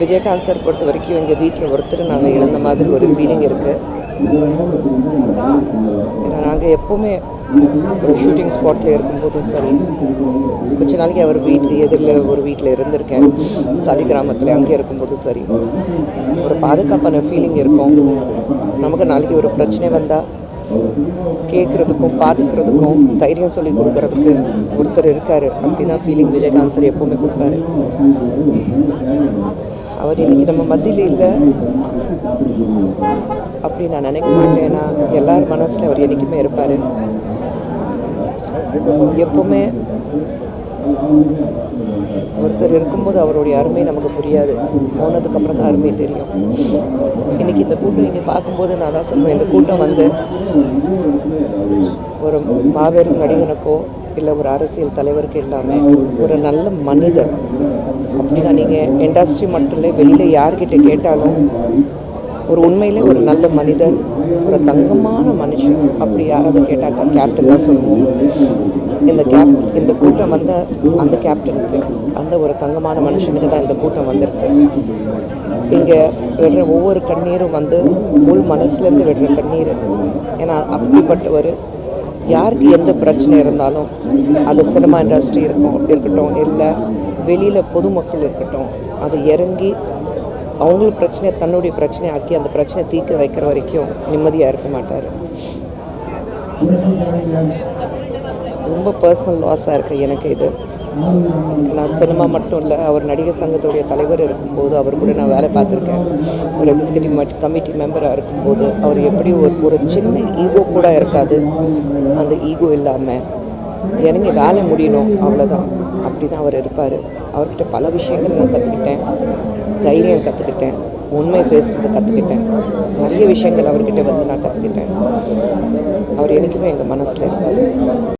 Vijayakanth sir பொறுத்த வரைக்கும் எங்கள் வீட்டில் ஒருத்தர் நாங்கள் இழந்த மாதிரி ஒரு ஃபீலிங் இருக்குது ஏன்னா நாங்கள் எப்போவுமே ஒரு ஷூட்டிங் ஸ்பாட்டில் இருக்கும்போதும் சரி கொஞ்ச நாளைக்கு அவர் வீட்டில் எதிரில் ஒரு வீட்டில் இருந்திருக்கேன். சளி கிராமத்தில் அங்கே இருக்கும்போதும் சரி ஒரு பாதுகாப்பான ஃபீலிங் இருக்கும். நமக்கு நாளைக்கு ஒரு பிரச்சனை வந்தால் கேட்குறதுக்கும் பார்த்துக்கிறதுக்கும் தைரியம் சொல்லி கொடுக்கறதுக்கு ஒருத்தர் இருக்கார். அப்படின்னா ஃபீலிங் விஜயகாந்த் சார் எப்போவுமே கொடுப்பாரு. அவர் இன்றைக்கி நம்ம மத்தியில் இல்லை. அப்படி நான் நினைக்க மாட்டேன். எல்லார் மனசில் அவர் என்றைக்குமே இருப்பார். எப்போவுமே ஒருத்தர் இருக்கும்போது அவருடைய அருமை நமக்கு புரியாது. போனதுக்கப்புறம் தான் அருமை தெரியும். இன்னைக்கு இந்த கூட்டம் இங்கே பார்க்கும்போது நான் தான் சொல்லுவேன் இந்த கூட்டம் வந்து ஒரு மாபெரும் நடிகனுக்கோ இல்லை ஒரு அரசியல் தலைவருக்கு இல்லாமல் ஒரு நல்ல மனிதர். அப்படின்னா நீங்கள் இண்டஸ்ட்ரி மட்டும் இல்லை வெளியில் யார்கிட்ட கேட்டாலும் ஒரு உண்மையிலே ஒரு நல்ல மனிதர் ஒரு தங்கமான மனுஷன். அப்படி யாராவது கேட்டாக்கா கேப்டன் தான் சொல்லுவோம். இந்த கேப் இந்த கூட்டம் வந்த அந்த கேப்டனுக்கு அந்த ஒரு தங்கமான மனுஷனுக்கு தான் இந்த கூட்டம் வந்திருக்கு. இங்கே விடுற ஒவ்வொரு கண்ணீரும் வந்து உள் மனசுலேருந்து விடுற கண்ணீர். ஏன்னா அப்படிப்பட்டவர் யாருக்கு எந்த பிரச்சனை இருந்தாலும் அது சினிமா இண்டஸ்ட்ரி இருக்கும் இருக்கட்டும் இல்லை வெளியில் பொதுமக்கள் இருக்கட்டும் அது இறங்கி அவங்களுக்கு பிரச்சனையை தன்னுடைய பிரச்சனையை ஆக்கி அந்த பிரச்சனையை தீர்க்க வைக்கிற வரைக்கும் நிம்மதியாக இருக்க மாட்டார். ரொம்ப பர்சனல் லாஸாக இருக்குது எனக்கு இது. நான் சினிமா மட்டும் இல்லை அவர் நடிகர் சங்கத்துடைய தலைவர் இருக்கும்போது அவர் கூட நான் வேலை பார்த்துருக்கேன். ஒரு எக்ஸிகூட்டிவ் கமிட்டி மெம்பராக இருக்கும்போது அவர் எப்படி ஒரு ஒரு சின்ன ஈகோ கூட இருக்காது. அந்த ஈகோ இல்லாமல் எனக்கு வேலை முடியணும் அவ்வளோதான் அப்படி தான் அவர் இருப்பார். அவர்கிட்ட பல விஷயங்கள் நான் கற்றுக்கிட்டேன் தைரியம் கற்றுக்கிட்டேன் உண்மை பேசுறது கற்றுக்கிட்டேன் நிறைய விஷயங்கள் அவர்கிட்ட வந்து நான் கற்றுக்கிட்டேன் அவர் என்றைக்குமே எங்கள் மனசில் இருப்பார்